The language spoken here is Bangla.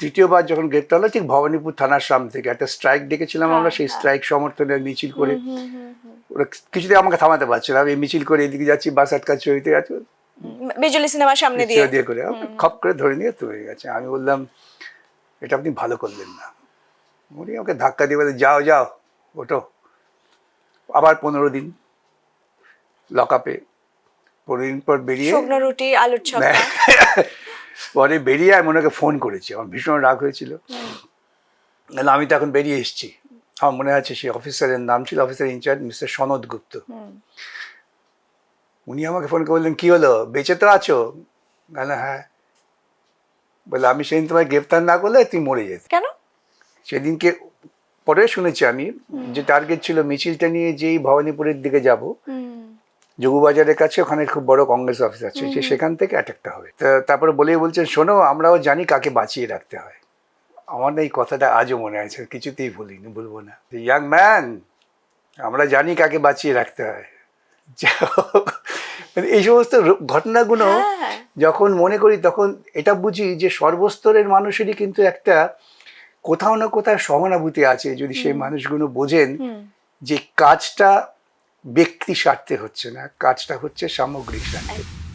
তৃতীয়বার যখন গ্রেপ্তার হলো ঠিক ভবানীপুর থানার সামনে থেকে একটা স্ট্রাইক ডেকেছিলাম আমরা সেই হ্যাঁ। স্ট্রাইক সমর্থনে মিছিল করে। ওরা কিছুতেই আমাকে থামাতে পারছে না। আমি মিছিল করে এদিকে যাচ্ছি বাস আটকাচ্ছে ওইতে যাচ্ছে। বিজলি সিনেমার সামনে দিয়ে। দিয়ে করে খপ করে ধরে নিয়ে তুলে গেছে। আমি বললাম এটা আপনি ভালো করলেন না। উনি আমাকে ধাক্কা দিয়ে বলে যাও যাও ওটো আবার পনেরো দিন লকআপে পনেরো দিন পর বেরিয়ে শুকনো রুটি আলুর ছক্কা। পরে বেরিয়ে আমি ওনাকে ফোন করেছি। আমার ভীষণ রাগ হয়েছিল। আমি তো এখন বেরিয়ে এসেছি। আমার মনে আছে সেই অফিসারের নাম ছিল অফিসার ইনচার্জ মিস্টার সনদ গুপ্ত। উনি আমাকে ফোন করে বললেন কি হলো? বেঁচে তো আছো? বলে হ্যাঁ। বলে আমি সেদিন তোমায় গ্রেপ্তার না করলে তুই মরে যেত। কেন? সেদিনকে পরে শুনেছি আমি যে টার্গেট ছিল মিছিলটা নিয়ে যেই ভবানীপুরের দিকে যাব। যোগুবাজারের কাছে ওখানে খুব বড় কংগ্রেস অফিস আছে সেখান থেকে অ্যাটাকটা হবে। তা- তারপরে বলেই বলছেন শোনো আমরাও জানি কাকে বাঁচিয়ে রাখতে হয়। আমার এই কথাটা আজও মনে আছে কিছুতেই ভুলিনি বলব না। ইয়াং ম্যান আমরা জানি কাকে বাঁচিয়ে রাখতে হয়। মানে এই সমস্ত ঘটনাগুলো হ্যাঁ। যখন মনে করি তখন এটা বুঝি যে সর্বস্তরের মানুষেরই কিন্তু একটা কোথাও না কোথাও সহানুভূতি আছে যদি সেই মানুষগুলো বোঝেন যে কাজটা ব্যক্তি স্বার্থে হচ্ছে না কাজটা হচ্ছে সামগ্রিক স্বার্থে।